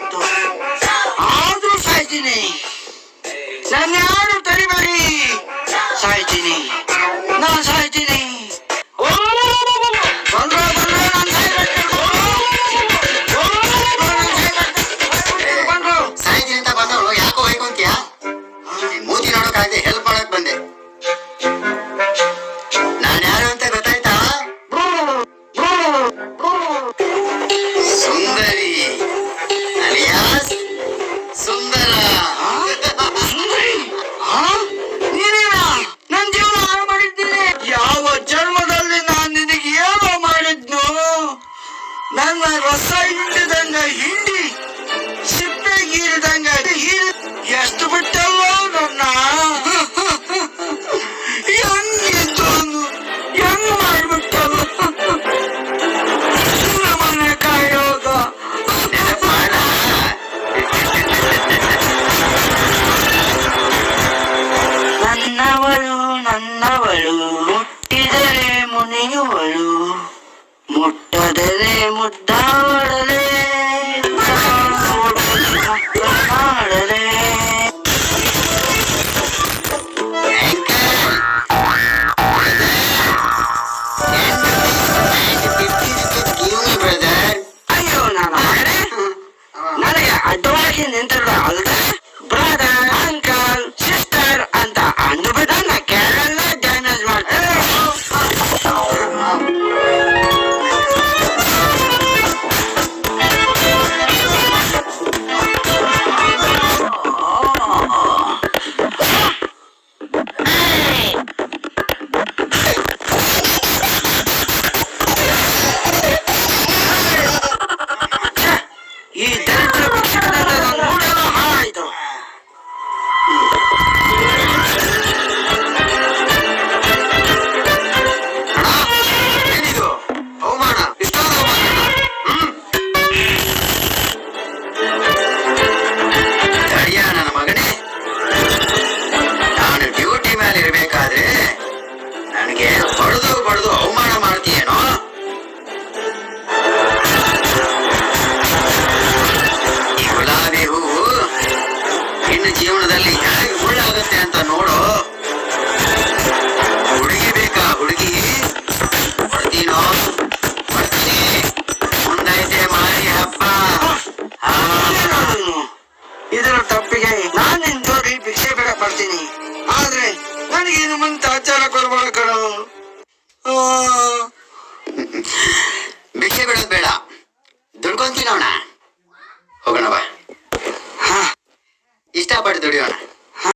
ಇತ್ತು. ಆದ್ರೂ ಸಾಯ್ತೀನಿ. ನನ್ನ ಯಾರು ತಡಿಬೇಡಿ. ಸಾಯ್ತೀನಿ. ನಾ ಸಾಯ್ತೀನಿ. ಸಾಯ್ತೀನಿ ಅಂತ ಬಂದವಳು. ಯಾಕೋ ಹೋಯ್ಕೊಂತೀಯ? ಮೂತಿ ನೋಡೋಕ್ಕಾಯ್ದೆ ఎవడు ముట్టదదే ముద్దా ತಪ್ಪಿಗೆ ನಾನ್ ನಿನ್ ಜೋಡಿ ಭಿಕ್ಷೆ ಬೇಡ ಬರ್ತೀನಿ. ಆದ್ರೆ ನನಗೇನು ಮುಂತ ಆಚಾರ ಕೊಡಬೇಡ ಕಣ. ಭಿಕ್ಷೆ ಬಿಡೋದ್ ಬೇಡ. ದುಡ್ಕೊಂತೀನೋಣ ಹೋಗೋಣ ಹಾ. ಇಷ್ಟಪಟ್ಟು ದುಡಿಯೋಣ.